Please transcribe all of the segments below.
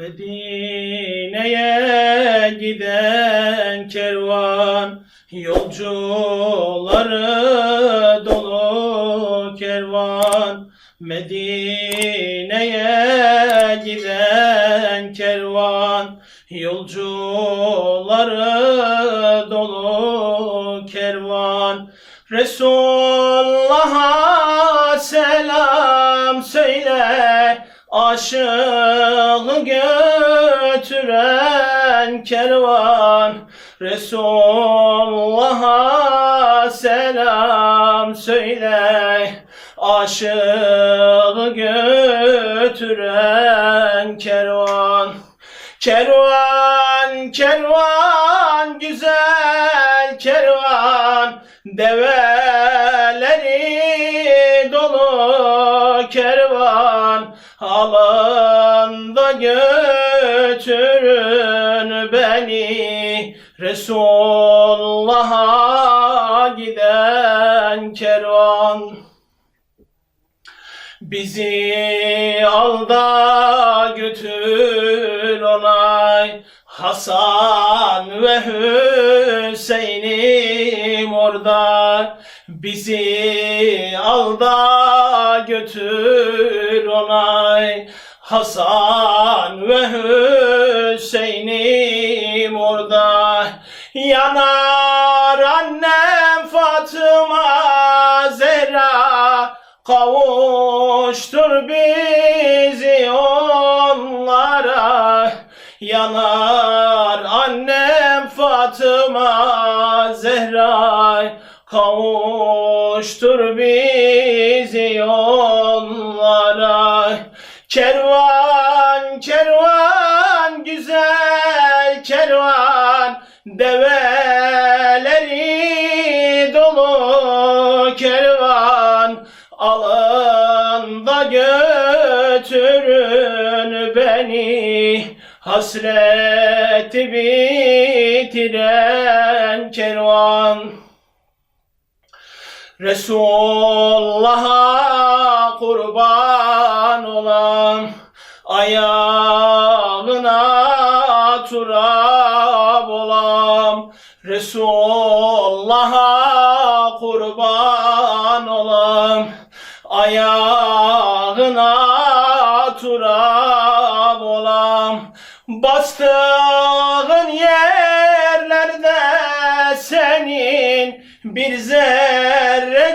Medine'ye giden kervan Yolcuları dolu kervan. Medine'ye giden kervan Yolcuları dolu kervan. Resulullah'a Aşığı götüren kervan Resulullah'a selam söyle. Aşığı götüren kervan Kervan, kervan, güzel kervan Develeri Götürün beni. Resulullah'a giden kervan Bizi al da götür onay. Hasan ve Hüseyin'im orada Bizi al da götür onay Hasan ve Hüseyin'im orada. Yanar annem Fatıma Zehra Kavuştur bizi onlara. Yanar annem Fatıma Zehra Kavuştur bizi onlara kervan Develeri dolu kervan Alın da götürün beni. Hasreti bitiren kervan Resulullah'a kurban Resulullah'a kurban olam. Ayağına turab olam. Bastığın yerlerde senin bir zerrecik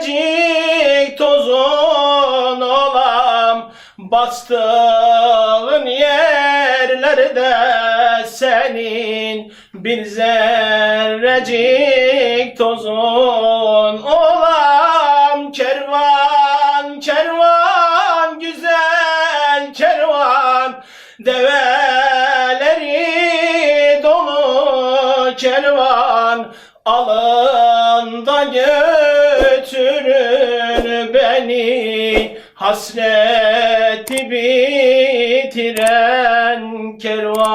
tozun olam. Bastığın yerlerde senin bir zerrecik tozun olam Kervan, kervan, güzel kervan. Develeri dolu kervan Alın da götürün beni. Hasreti bitiren kervan